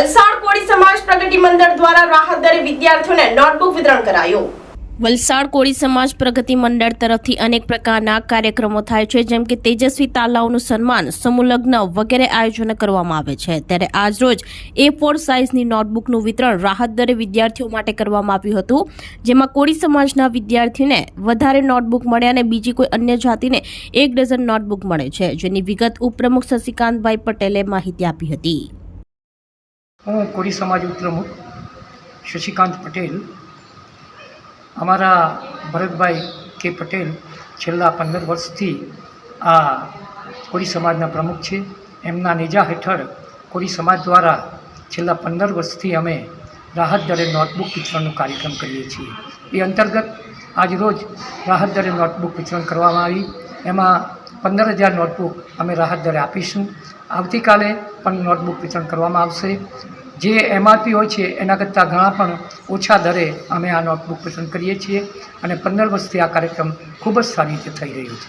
વલસાડ કોળી સમાજ પ્રગતિ મંડળ દ્વારા રાહત વિદ્યાર્થીઓને નોટબુક વિતરણ કરાયું. વલસાડ કોળી સમાજ પ્રગતિ મંડળ તરફથી અનેક પ્રકારના કાર્યક્રમો થાય છે, જેમ કે તેજસ્વી તાલાઓનું સન્માન સમૂહલગ્ન વગેરે આયોજન કરવામાં આવે છે. ત્યારે આજરોજ એ ફોર સાઇઝની નોટબુકનું વિતરણ રાહત દરે વિદ્યાર્થીઓ માટે કરવામાં આવ્યું હતું. જેમાં કોળી સમાજના વિદ્યાર્થીને વધારે નોટબુક મળે અને બીજી કોઈ અન્ય જાતિને એક ડઝન નોટબુક મળે છે, જેની વિગત ઉપપ્રમુખ શશિકાંતભાઈ પટેલે માહિતી આપી હતી. હું કોળી સમાજ ઉપપ્રમુખ શશિકાંત પટેલ, અમારા ભરતભાઈ કે પટેલ છેલ્લા પંદર વર્ષથી આ કોળી સમાજના પ્રમુખ છે. એમના નેજા હેઠળ કોળી સમાજ દ્વારા છેલ્લા પંદર વર્ષથી અમે રાહત દરે નોટબુક વિતરણનો કાર્યક્રમ કરીએ છીએ. એ અંતર્ગત આજરોજ રાહત દરે નોટબુક વિતરણ કરવામાં આવી. એમાં પંદર હજાર નોટબુક અમે રાહત દરે આપીશું. આવતીકાલે પણ નોટબુક વિતરણ કરવામાં આવશે. જે એમઆરપી હોય છે, એના કરતાં ઘણા પણ ઓછા દરે અમે આ નોટબુક પસંદ કરીએ છીએ અને પંદર વર્ષથી આ કાર્યક્રમ ખૂબ જ સારી રીતે થઈ રહ્યો છે.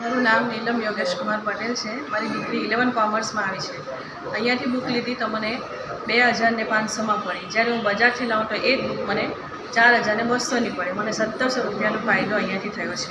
મારું નામ નીલમ યોગેશ કુમાર પટેલ છે. મારી દીકરી ઇલેવન કોમર્સમાં આવી છે. અહીંયાથી બુક લીધી તો મને બે હજારને પાંચસોમાં પડી. જ્યારે હું બજારથી લાવું તો એ બુક મને ચાર હજારને બસોની પડે. મને સત્તરસો રૂપિયાનો ફાયદો અહીંયાથી થયો છે.